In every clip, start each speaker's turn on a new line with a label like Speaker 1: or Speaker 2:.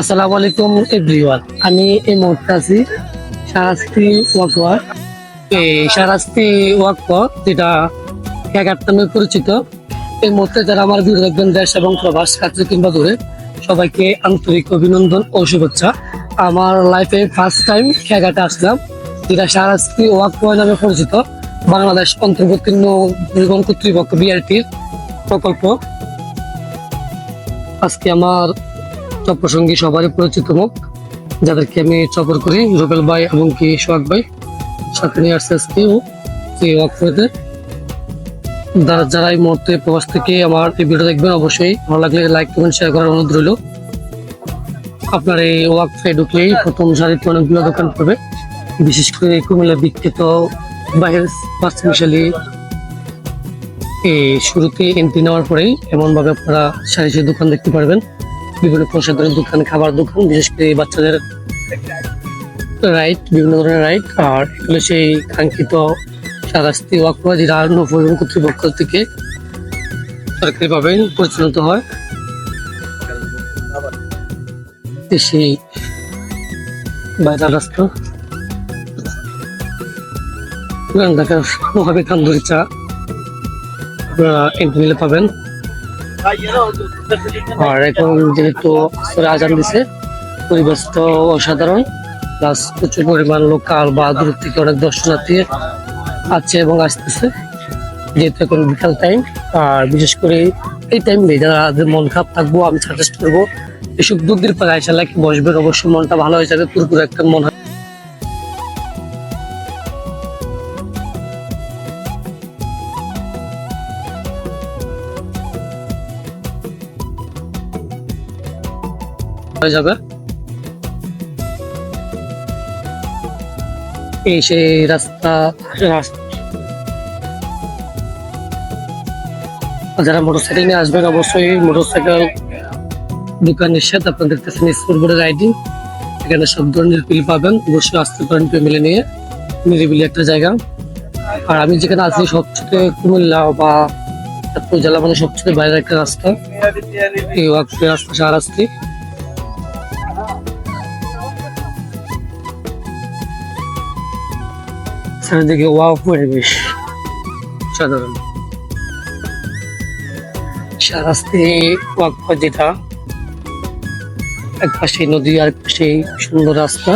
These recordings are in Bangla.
Speaker 1: আসসালামু আলাইকুম, এভরিওয়ান। আমি এই মুহূর্তে আছি শারাস্তি ওয়াকওয়ার। এই শারাস্তি ওয়াকওয়ার, যেটা ক্যাগার নামে পরিচিত। এই মুহূর্তে যারা আমার ভিডিও দেখবেন, দেশ এবং প্রবাস কাছে কিংবা দূরে, সবাইকে আন্তরিক অভিনন্দন ও শুভেচ্ছা। আমার লাইফে ফার্স্ট টাইম খেয়াঘাটে আসলাম, যেটা শারাস্তি ওয়াকওয়ার নামে পরিচিত। বাংলাদেশ অন্তর্বর্তীর্ণ পরিবহন কর্তৃপক্ষ বিআরটির প্রকল্প। আজকে আমার চপ্পর সঙ্গী সবারই পরিচিত মুখ যাদেরকে আমি চপর করি, রুবেল ভাই এবং কি সোহাগ ভাই, সাথে নিয়ে আসছে আজকে ওয়াকফেতে যারা যারা এই মুহূর্তে প্রবাস থেকে আমার এই ভিডিও দেখবেন, অবশ্যই ভালো লাগলে লাইক কমেন্ট শেয়ার করার অনুরোধ রইল। আপনার এই ওয়াকফে ঢুকলেই প্রথম সারিতে অনেকগুলো দোকান পাবে। বিশেষ করে কুমিল্লা বিখ্যাত বাইরের পার্সিমিশালি এই শুরুতে এন্ট্রি নেওয়ার পরেই এমনভাবে আপনারা সারি দোকান দেখতে পারবেন। বিভিন্ন প্রসাদের দোকান, খাবার দোকান, বিশেষ করে এই বাচ্চাদের রাইড বিভিন্ন ধরনের রাইড আর এগুলো সেই কাঙ্ক্ষিত সারাস্তি ওয়াকওয়া যেটা নৌপরিবহন কর্তৃপক্ষ থেকে সরকারিভাবে পরিচালিত হয়। সেই বাইরের রাস্তা। ঢাকার মহাবী তান্দুরি চা আপনারা এন্ট্রি নিলে পাবেন। আর এখন যেহেতু আজান দিছে পরিবেশ তো অসাধারণ প্লাস প্রচুর পরিমাণ লোকাল বা দূর থেকে অনেক দর্শনার্থী আছে এবং আসতেছে, যেহেতু এখন বিকাল টাইম আর বিশেষ করে এই টাইম যারা মন খারাপ থাকব, আমি সাজেস্ট করব, এসব দুধের পায়ে আইসা লাগে বসবেন, অবশ্যই মনটা ভালো হয়ে যাবে, পুরোপুরি একটা মন হয় হয়ে যাবে। এই সেই রাস্তা রাস- যারা মোটরসাইকেল নিয়ে আসবেন, অবশ্যই মোটরসাইকেল দোকান সাথে আপনারা দেখতেছেন স্কুল আইডি এখানে সব ধরনের পিল পাবেন। অবশ্যই আসতে পারেন ফ্যামিলি নিয়ে। নিরিবিলি একটা জায়গা। আর আমি যেখানে আছি, সবচেয়ে কুমিল্লা বা চাঁদপুর জেলা মানে সবচেয়ে বাইরের একটা রাস্তা। এই ওয়াকফে রাস্তা চারিদিকে ওয়াও পরিবেশ সাধারণ। সারাস্তে ওয়াকফা যেটা এক পাশে নদী আর পাশে সুন্দর রাস্তা।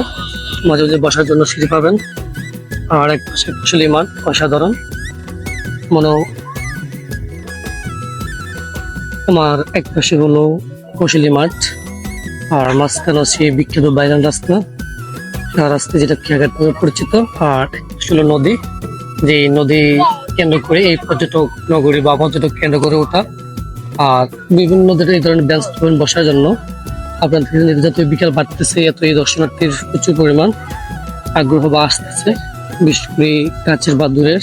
Speaker 1: মাঝে মাঝে বসার জন্য সিঁড়ি পাবেন। আর এক পাশে ফসলি মাঠ অসাধারণ। মনে আমার এক পাশে হলো ফসলি মাঠ। আর মাঝখানে আছে বিখ্যাত বাইরান রাস্তা। রাস্তা যেটা খেয়াঘাট নামে পরিচিত? আর ছিল নদী যে নদী কেন্দ্র করে এই পর্যটক নগরী বা পর্যটক কেন্দ্র করে ওঠা। আর বিভিন্ন এই ধরনের বেঞ্চ বসার জন্য আপনার যত বিকাল বাড়তেছে এত এই দর্শনার্থীর প্রচুর পরিমাণ আগ্রহ বা আসতেছে বিশেষ করে কাছের বা দূরের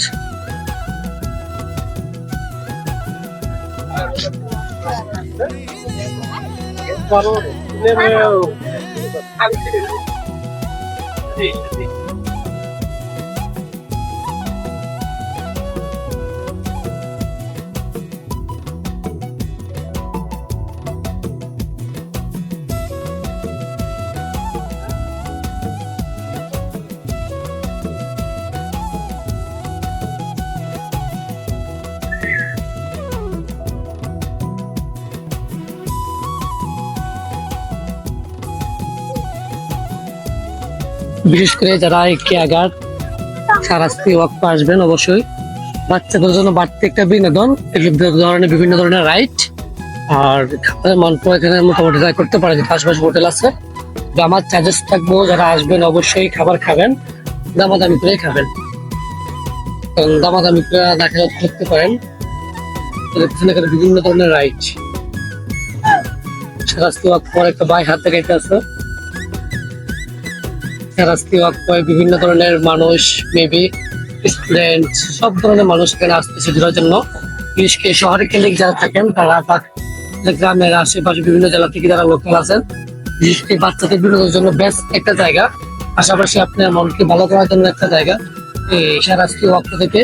Speaker 1: বিশেষ করে যারা কেয়াঘাট সারাস্তি ওয়াক আসবেন অবশ্যই। বাচ্চাদের জন্য বাড়তি একটা বিনোদন ধরনের, বিভিন্ন ধরনের রাইড আর খাবারের মান এখানে মোটামুটি ট্রাই করতে পারে আশেপাশে হোটেল আছে আমার চার্জেস থাকব, যারা আসবেন অবশ্যই খাবার খাবেন, দামাদামি করে খাবেন। কারণ দামাদামি করে দেখা করতে পারেন। বিভিন্ন ধরনের রাইড সারাস্তি ওয়াক পর একটা বাই হাতে গাইতে আছে। রাস্তি বিভিন্ন ধরনের মানুষ মেবি স্টুডেন্ট সব ধরনের মানুষ এখানে আসতেছে ঘোরার জন্য। বিশেষ করে শহরে কেন্দ্রিক যারা থাকেন, তারা গ্রামের আশেপাশে বিভিন্ন জেলা থেকে যারা লোকাল আছেন, বিশেষ বাচ্চাদের বিনোদনের জন্য বেস্ট একটা জায়গা। পাশাপাশি আপনার মনকে ভালো করার জন্য একটা জায়গা। এই ওয়াক থেকে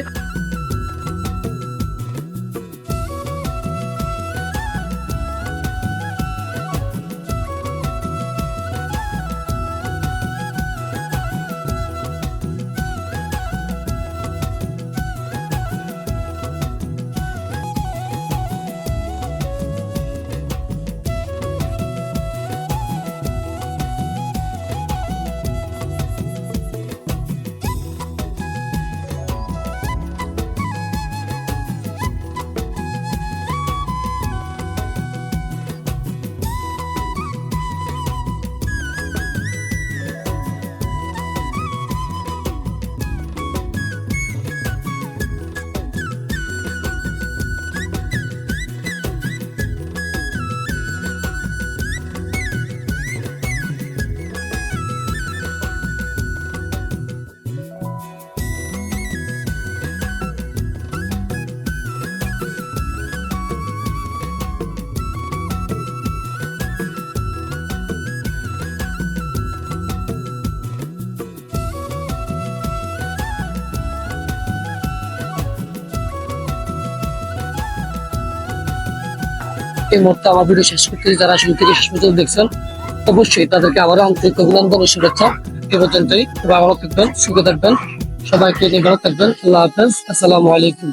Speaker 1: এই মুহূর্তে আমার ভিডিও শেষ করতে যারা শুরু থেকে শেষ পর্যন্ত দেখছেন, অবশ্যই তাদেরকে আবারও আন্তরিক অভিনন্দন ও শুভেচ্ছা। এ পর্যন্তই। ভালো থাকবেন, সুখে থাকবেন। সবাইকে নিয়ে ভালো থাকবেন। আল্লাহ হাফেজ। আসসালামু আলাইকুম।